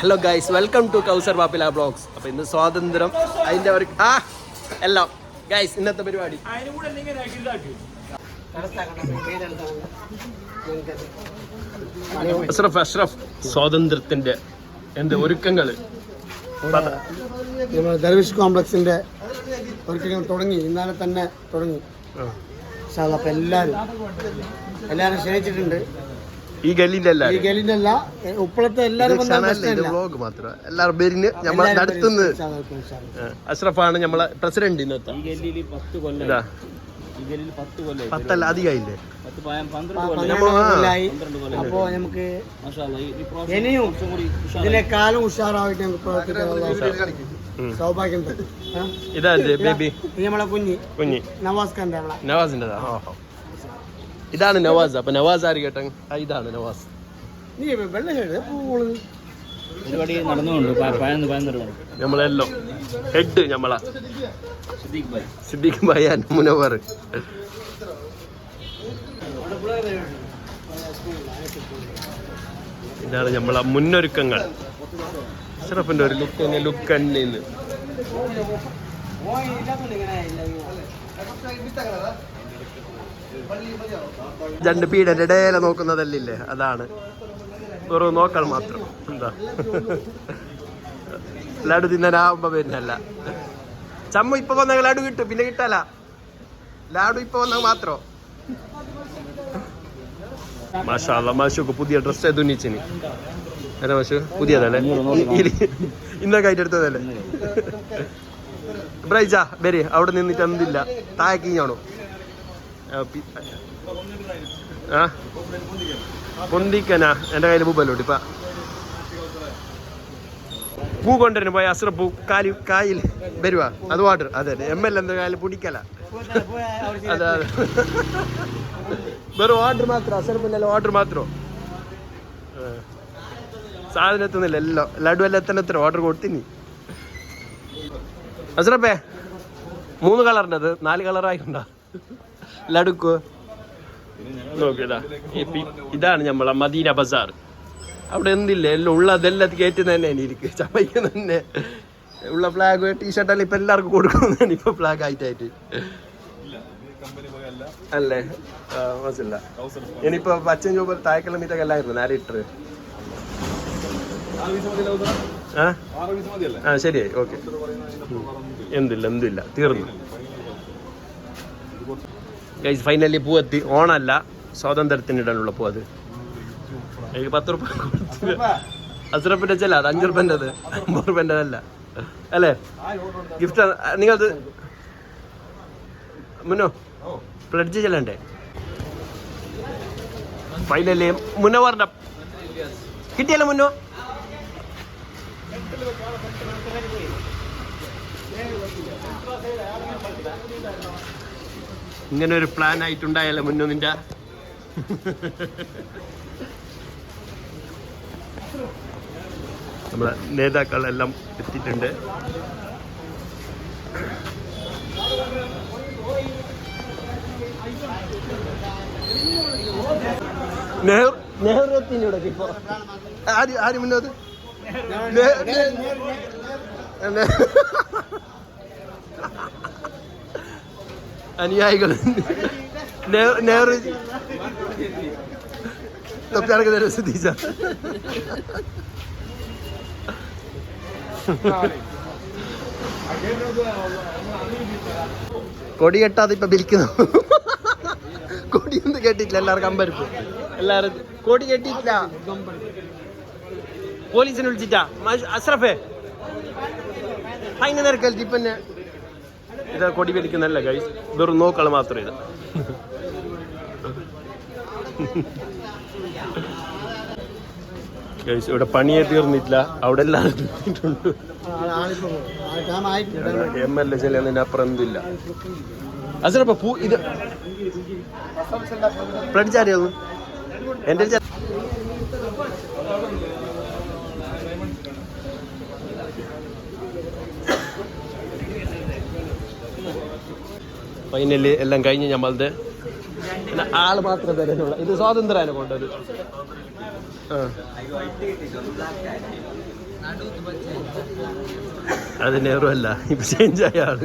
Hello guys welcome to Kausar Pappila blogs അപ്പൊ ഇന്ന് സ്വാതന്ത്ര്യം. അതിന്റെ ഒരു ആ എല്ലാം. ഗൈസ് ഇന്നത്തെ പരിപാടി. അഷ്റഫ് അഷ്റഫ് സ്വാതന്ത്ര്യത്തിന്റെ എന്ത് ഒരുക്കങ്ങൾ ദർവിഷ് കോംപ്ലക്സിന്റെ ഒരുക്കങ്ങൾ തുടങ്ങി. ഇന്നലെ തന്നെ തുടങ്ങി. ഇൻഷാല്ലാ. അപ്പൊ എല്ലാരും എല്ലാരും ക്ഷണിച്ചിട്ടുണ്ട്. ഈ ഈ ഗലിന്റെ അല്ല. ഉപ്പളത്തെ എല്ലാരും വ്ലോഗ് മാത്രം. എല്ലാവരും പേരിന് നമ്മൾ എല്ലാവരും നടത്തുന്നത്. അഷ്റഫാണ് നമ്മളെ പ്രസിഡന്റ് ഇന്നത്തെ ഈ ഇതാ. ഈ പത്തല്ല അധികമായില്ലേ അപ്പോ നമുക്ക് ഈ- ഈ ഇനിയും ഉഷാറായിട്ട് നമുക്ക്. സൗഭാഗ്യം. ഇതാ ബേബി. നമ്മളെ കുഞ്ഞി. കുഞ്ഞി. നവാസ് നവാസിന്റെ നമ്മളെ ഇതാണ് നവാസ് അപ്പൊ നവാസ് ആര് കേട്ടോ ഇതാണ് നവാസ് നീ വെള്ളം കേട് പൂൾ പരിപാടി നടന്നുകൊണ്ട് നമ്മളെല്ലോ ഹെഡ് നമ്മളാ സിദ്ദീഖ് ഭായ് മുനവർ ഇതാണ് നമ്മളെ മുന്നൊരുക്കങ്ങൾ അഷറഫിന്റെ ഒരു ലുക്ക് തന്നെ ലുക്ക് തന്നെ ഇന്ന് രണ്ട് പീഡന്റെ ഇടയില നോക്കുന്നതല്ലേ അതാണ്. വെറും നോക്കൾ മാത്രം. എന്താ? ലഡു തിന്നാനാവുമ്പോ വരുന്നല്ല ചമ്മ ഇപ്പൊ വന്ന ലഡു കിട്ടും പിന്നെ കിട്ടല. ലാഡു ഇപ്പൊ വന്ന മാത്രോ? മാഷാല്ല മാഷുക്ക് പുതിയ ഡ്രസ് തുന്നിച്ചിന്. എന്നാ മാഷു പുതിയതല്ലേ? ഇന്നൊക്കെ ആയിട്ട് എടുത്തതല്ലേ? ബ്രൈജ ബരി അവിടെ നിന്നിട്ട് എന്തില്ല? താഴേക്കിഞ്ഞാണോ പൊന്തിക്കനാ? എന്റെ കയ്യിൽ പൂപ്പല്ലോട്ട് ഇപ്പ. പൂ കൊണ്ടുവരുന്നു പോയ അസ്ര പൂ. കാലി കായിൽ വരുവാ. അത് വാട്ടർ അതെ എം എൽ എന്താ കാലിൽ പിടിക്കല അതെ അതെ. വെറും വാട്ടർ മാത്രം അസർപ്പിന്റെ വാട്ടർ മാത്രം. സാധനം എത്തുന്നില്ല എല്ലാം. ലഡു എല്ലാം എത്തണ എത്ര ഓർഡർ കൊടുത്തിനി അസുറപ്പേ മൂന്ന് കളറിന്റെ അത്. നാല് ലഡുക്കോ? നോക്കിയതാ. ഇതാണ് നമ്മളെ മദീന ബസാർ. അവിടെ എന്തില്ല? എല്ലാം ഉള്ളതെല്ലാം കയറ്റുന്ന തന്നെ എനിക്ക് ചമയ്ക്കുന്ന തന്നെ. ഉള്ള ഫ്ലാഗ് ടീഷർട്ട് ടീഷർട്ടെല്ലാം ഇപ്പൊ എല്ലാവർക്കും കൊടുക്കുന്നതാണ് ഇപ്പൊ ഫ്ലാഗ് ആയിട്ടായിട്ട്. അല്ലേ? മനസ്സില്ല ഇനിയിപ്പോ പച്ചൻ ചോപ്പ് താഴെക്കുള്ള മീറ്റൊക്കെ അല്ലായിരുന്നു നേരെ ഇട്ടത്? ആ? ആ ശരിയായി. ഓക്കെ. എന്തില്ല എന്തില്ല. തീർന്നു. ഗൈസ് ഫൈനലി പൂ എത്തി. ഓണല്ല. സ്വാതന്ത്ര്യത്തിനിടാനുള്ള പൂ അത്. എനിക്ക് പത്ത് റുപ്യ അസുറപ്പിന്റെ ചെല്ല അത് അഞ്ചു റുപ്യന്റെ അത് അമ്പത് റുപ്യന്റെ അല്ല? അല്ലേ ഗിഫ്റ്റ് നിങ്ങളത് മുന്നോ? പ്ലഡ്ജ് ചെല്ലണ്ടേ? ഫൈനലി മുന്നോ പറഞ്ഞ കിട്ടിയല്ലോ മുന്നോ? ഇങ്ങനെ ഒരു പ്ലാൻ ആയിട്ടുണ്ടായല്ലോ മുന്നോ നിന്റെ. നമ്മളെ നേതാക്കളെല്ലാം എത്തിയിട്ടുണ്ട്. ഇപ്പോ? ആര് ആര് മുന്നോട്ട് നെ- നെ- നെ- അനുയായികൾ നെഹ്റു തരും ശ്രദ്ധിച്ച. കൊടി കെട്ടാതെ ഇപ്പൊ ബിരിക്കുന്നു കൊടിയൊന്നും കേട്ടിട്ടില്ല എല്ലാവർക്കും അമ്പരപ്പ്. എല്ലാവരും കൊടി കെട്ടിട്ടില്ല പോലീസിനെ വിളിച്ചിട്ടാ. അഷ്റഫേ. അതിന് നിരക്കൽ ഇപ്പന്നെ. ഇത് കൊടി വലിക്കുന്നല്ല ഗൈസ് വെറും നോക്കൾ മാത്രം ഇത്. ഇവിടെ പണിയെ തീർന്നിട്ടില്ല. അവിടെ എല്ലാം എം എൽ എ ചെല്ലുന്നതിന് അപ്പുറം എന്തില്ല. അച്ഛനപ്പൂ ഇത്. പ്ലഡ് എന്റെ ഫൈനൽ എല്ലാം കഴിഞ്ഞ് ഞമ്മളത് പിന്നെ ആൾ മാത്രം തരുന്നുള്ള ഇത് സ്വാതന്ത്ര്യമാണ് കൊണ്ടത്. ആ. അത് നെഹ്റു അല്ല. ഇപ്പൊ ചേഞ്ച് ആയ ആൾ.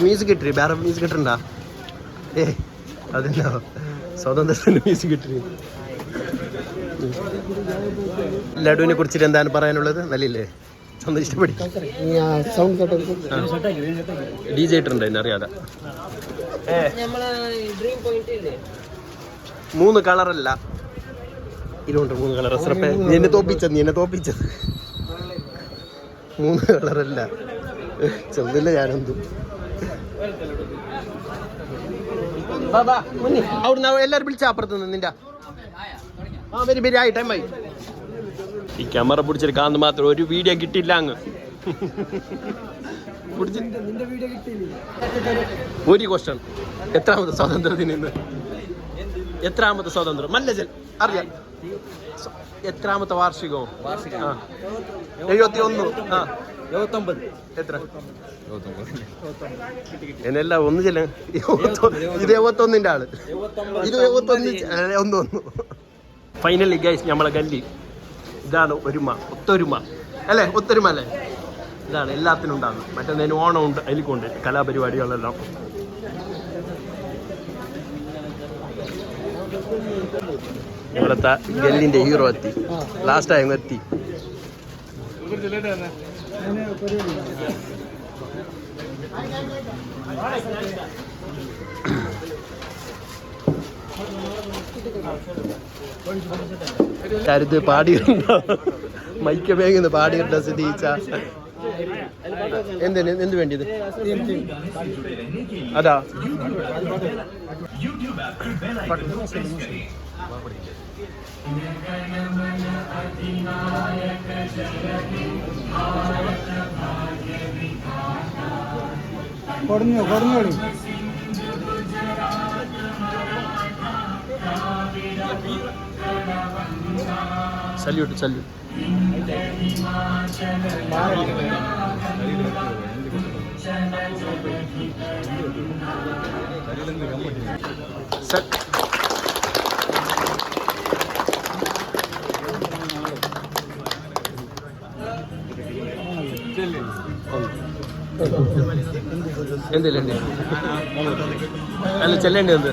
മ്യൂസിക് കിട്ടി വേറെ മ്യൂസിക് കിട്ടണ്ട. ഏ അതെന്നാ സ്വാതന്ത്ര്യത്തിന് മ്യൂസിക് കിട്ടി ലഡുവിനെ കുറിച്ചിട്ട് എന്താണ് പറയാനുള്ളത്? നല്ലില്ലേ സൗണ്ട് കേട്ടോ ഡി ജെ ഇട്ടുണ്ട് അറിയാതെ. മൂന്ന് കളറല്ല. ഇരുണ്ട് മൂന്ന് കളർ അസ്രപ്പേ നീ എന്നെ തോപ്പിച്ചത് നീ എന്നെ തോപ്പിച്ചത് മൂന്ന് കളറല്ല. ചെറുതില്ല ഞാനെന്തും. അവിടുന്ന് എല്ലാരും വിളിച്ച അപ്പുറത്ത് നിന്ന് നിന്റെ. ആ വരി വരി ആയി ടൈം ആയി. ഈ ക്യാമറ പിടിച്ചെടുക്കാന്ന് മാത്രം ഒരു വീഡിയോ കിട്ടിയില്ല അങ്ങ്. ഒരു ക്വസ്റ്റൻ എത്രാമത്തെ സ്വാതന്ത്ര്യത്തിന് ഇന്ന്? എത്രാമത്തെ സ്വാതന്ത്ര്യം? മല്ലജൽ അറിയാം. സ്വ- എത്രാമത്തെ വാർഷികവും? എഴുപത്തി ഒന്ന് ആ. എഴുപത്തൊമ്പത്. എത്ര? എന്നെല്ലാം ഒന്ന് ചെല്ല ഇത് എഴുപത്തൊന്നിന്റെ ആൾ. ഇത് എഴുപത്തൊന്ന് ഒന്ന് ഒന്ന്. ഫൈനലി ഗൈസ് നമ്മളെ ഗല്ലി. ഇതാണ് ഒരുമ ഒത്തൊരുമ. അല്ലേ? ഒത്തൊരുമ അല്ലേ? ഇതാണ് എല്ലാത്തിനും ഉണ്ടാകുന്നത്. മറ്റേ ഓണം ഉണ്ട് അതിലേക്കുണ്ട് കലാപരിപാടികളെല്ലാം. ഇവിടുത്തെ ഗല്ലിന്റെ ഹീറോ എത്തി. ലാസ്റ്റ് ടൈം എത്തി. കരുത് പാടി മൈക്ക വേഗം പാടി സ്ഥിതിച്ച എന്തിന്? എന്ത് വേണ്ടിയത്? അതാ. കുറഞ്ഞു കുറഞ്ഞോളി സല്യൂട്ട് സല്യൂട്ട് എന്തില്ല എന്ത് അല്ല ചെല്ലേണ്ടി എന്ത്?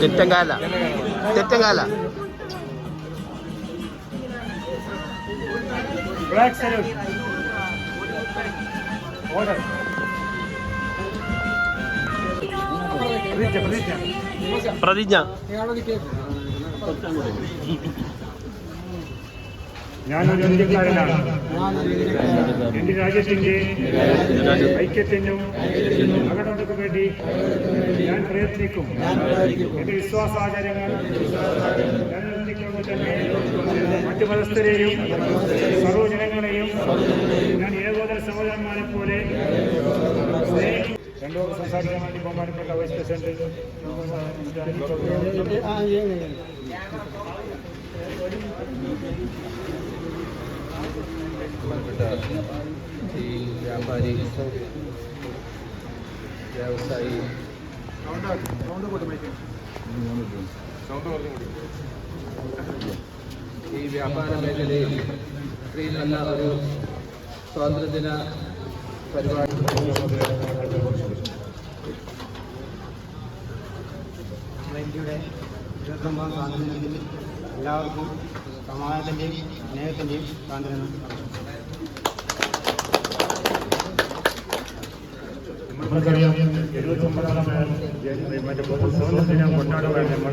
തെറ്റങ്കാല. തെറ്റങ്കാല. ഓർഡർ പ്രതിജ്ഞ. ഞാനൊരു ഇന്ത്യക്കാരനാണ് എന്റെ രാജ്യത്തിന്റെ ഐക്യത്തിനും അകടതയ്ക്കും വേണ്ടി ഞാൻ പ്രയത്നിക്കും. എന്റെ വിശ്വാസാചാരങ്ങൾ മറ്റു മതസ്ഥരെയും സർവജനങ്ങളെയും ഞാൻ ഏകോദര സഹോദരന്മാരെ പോലെ സംസാരിക്കാൻ വേണ്ടി ബഹുമാനപ്പെട്ട വൈസ് പ്രസിഡന്റ് ഈ വ്യാപാരി വ്യവസായി ഈ വ്യാപാര മേഖലയിൽ ഇത്രയും നല്ല ഒരു സ്വാതന്ത്ര്യദിന പരിപാടി ഇന്ത്യയുടെ ഇരുപത്തൊമ്പതാം സ്വാതന്ത്ര്യദിനത്തിൽ എല്ലാവർക്കും സമാധാനത്തിന്റെയും സ്നേഹത്തിന്റെയും സ്വാതന്ത്ര്യം നമുക്കറിയാം എഴുപത്തൊമ്പതാം മറ്റേ പൊതു സ്വാതന്ത്ര്യദിനം കൊണ്ടാടുവാൻ നമ്മൾ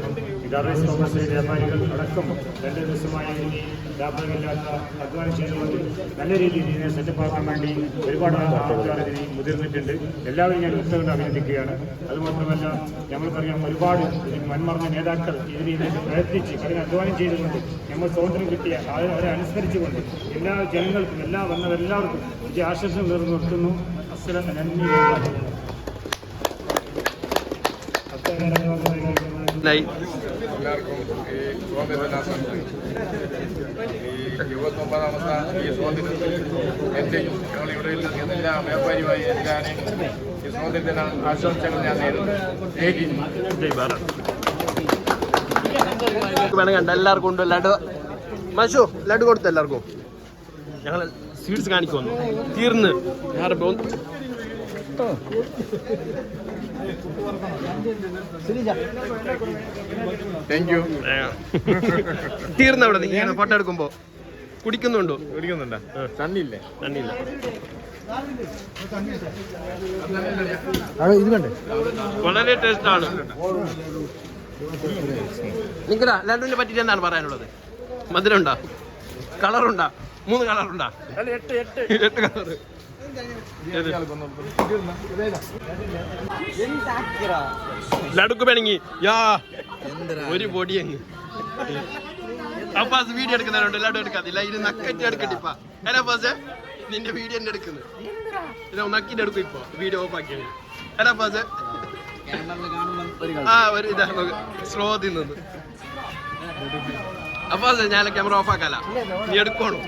ഗാർവേസ് കോമേഴ്സ് വ്യാപാരികൾ അടക്കം രണ്ട് ദിവസമായി ലാഭമില്ലാത്ത അധ്വാനം ചെയ്തുകൊണ്ട് നല്ല രീതിയിൽ ഇതിനെ സെറ്റപ്പാക്കാൻ വേണ്ടി ഒരുപാട് ആൾക്കാർ എല്ലാവരും ഞാൻ ഉത്തരവ് അഭിനന്ദിക്കുകയാണ് അതുമാത്രമല്ല ഞങ്ങൾക്കറിയാം ഒരുപാട് മന്മറഞ്ഞ നേതാക്കൾ ഇതിന് പ്രയത്നിച്ച് കഠിന അധ്വാനം ചെയ്തുകൊണ്ട് നമ്മൾ സ്വാതന്ത്ര്യം കിട്ടിയ അവരെ അനുസ്മരിച്ചുകൊണ്ട് എല്ലാ ജനങ്ങൾക്കും എല്ലാ വന്നവരെല്ലാവർക്കും വിജയ ആശംസ നേർന്നു നിർത്തുന്നു അസ്സലാം എല്ലാവർക്കും ഈ സ്വാതന്ത്ര്യദിനാശംസകൾ. ഈ ഇരുപത്തൊമ്പതാമത്തെ ഈ സ്വാതന്ത്ര്യത്തിൽ എന്റെയും ഞങ്ങളിവിടെ ഇരിക്കുന്ന എല്ലാ വ്യാപാരിയുമായി എല്ലാവരെയും ഈ സ്വാതന്ത്ര്യദിന ആശംസകൾ ഞാൻ വേണം കണ്ട എല്ലാവർക്കും ഉണ്ട്? ലഡു. മശു ലഡു കൊടുത്തു എല്ലാവർക്കും? ഞങ്ങൾ സ്വീറ്റ്സ് കാണിക്കുന്നു തീർന്ന്. ഞാറ് പോന്ന് താങ്ക് യു തീർന്ന അവിടെ നിങ്ങൾ ഫോട്ടോ എടുക്കുമ്പോ കുടിക്കുന്നുണ്ടോ? കുടിക്കുന്നുണ്ടോ. തണ്ണില്ലേ? തണ്ണില്ല. ഇത് വേണ്ടേ വളരെ ടേസ്റ്റ് ആണ്. നിങ്ങളാ ലഡുവിനെ പറ്റിട്ട് എന്താണ് പറയാനുള്ളത്? മധുരം മധുരമുണ്ടാ കളറുണ്ടാ മൂന്ന് കളറുണ്ടാ എട്ട് കളർ ലഡുക്ക് വേണമെങ്കിൽ യാ. ഒരു പൊടി അങ്ങ്. അപ്പാസ് വീഡിയോ എടുക്കുന്നവരുണ്ട്. ലഡു എടുക്കാതില്ല ഇത് നക്കറ്റി എടുക്കട്ടിപ്പ അല്ല അപ്പാസ് നിന്റെ വീഡിയോ എന്നെ എടുക്കുന്നത്. ഇത് നക്കിന്റെ എടുക്കും ഇപ്പൊ. വീഡിയോ ഓഫ് ആക്കിയാണ് അല്ല അപ്പാസ്. ആ ഒരു ഇതാ സ്ലോ തിന്നത് അപ്പൊ ഞാൻ ക്യാമറ ഓഫ് ആക്കാല നീ എടുക്കണോ.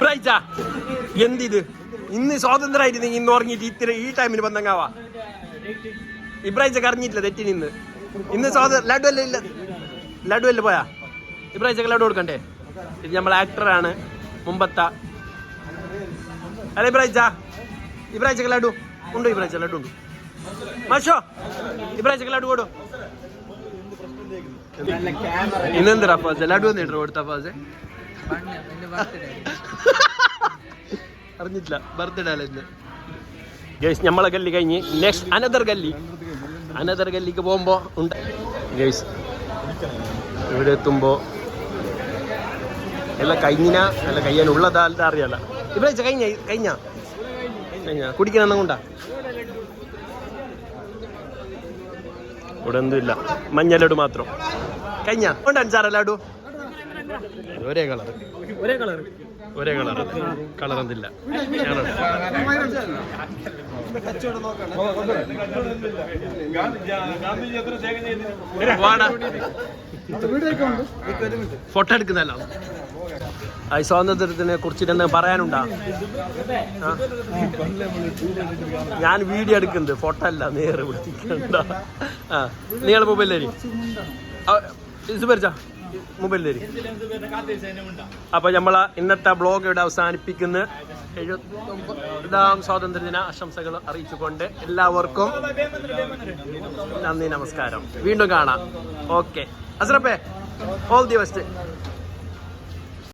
പ്രൈജ എന്തിത്? ഇന്ന് സ്വാതന്ത്ര്യമായിരുന്നെങ്കിൽ ഇന്ന് ഉറങ്ങിയിട്ട് ഇത്ര ഈ ടൈമിന് ബന്ധങ്ങാവാ ഇബ്രാഹിച്ച കറിഞ്ഞിട്ടില്ല തെറ്റി നിന്ന് ഇന്ന്. സ്വാതന്ത്ര്യം ലഡു അല്ലേ ഇല്ല. ലഡു അല്ലേ പോയാ ഇബ്രാഹിച്ചക്ക് ലഡു കൊടുക്കണ്ടേ? ഇത് നമ്മൾ ആക്ടറാണ് മുമ്പത്ത. അല്ല ഇബ്രാഹിച്ച ഇബ്രാഹിച്ചക്ക് ലഡു ഉണ്ടോ? ഇബ്രാഹിച്ച ലഡു ഉണ്ട്? മാഷോ ഇബ്രാഹിച്ചക്ക് ലഡു കൊടു ഇന്നെന്താ ಲಡ್ಡು ಒಂದು എന്നിട്ട് കൊടുത്ത ഫാസ്? അറിഞ്ഞിട്ടില്ല. ബർത്ത്ഡേ അല്ല ഇന്ന്. ഗൈസ് നമ്മളെ ഗല്ലി കഴിഞ്ഞ് നെക്സ്റ്റ് അനദർ ഗല്ലി അനദർ ഗല്ലിക്ക് പോകുമ്പോൾ ഉണ്ട്. ഗൈസ് ഇവിടെ എത്തുമ്പോൾ എല്ലാം കഴിഞ്ഞിന? അല്ല കഴിയാനുള്ളതാ അല്ല അറിയാല ഇവിടെ കഴിഞ്ഞ കഴിഞ്ഞ? കഴിഞ്ഞ? കുടിക്കണം കൊണ്ടാ? ഇവിടെ ഒന്നുമില്ല മഞ്ഞ ലഡു മാത്രം. കഴിഞ്ഞ. ഉണ്ട് അഞ്ചാറ് ലഡു? ഒരേ കളർ. ഒരേ കളർ. ഒരേ കളർ. കളർ എന്തില്ല. ഫോട്ടോ എടുക്കുന്നല്ലോ. ആ ഈ സ്വാതന്ത്ര്യത്തിനെ കുറിച്ചിട്ട് എന്തെങ്കിലും പറയാനുണ്ടാ? ഞാൻ വീഡിയോ എടുക്കുന്നുണ്ട്. ഫോട്ടോ അല്ല നേരെ വിളിക്കണ്ട. ആ നിങ്ങൾ മൊബൈലിലേരി മൊബൈലിലേരി അപ്പൊ നമ്മളെ ഇന്നത്തെ ബ്ലോഗ് ഇവിടെ അവസാനിപ്പിക്കുന്ന. എഴുപത്തൊമ്പതാം സ്വാതന്ത്ര്യദിന ആശംസകൾ അറിയിച്ചുകൊണ്ട് എല്ലാവർക്കും നന്ദി നമസ്കാരം. വീണ്ടും കാണാം. ഓക്കെ. അസ്രപ്പേ ഓൾ ദി ബെസ്റ്റ്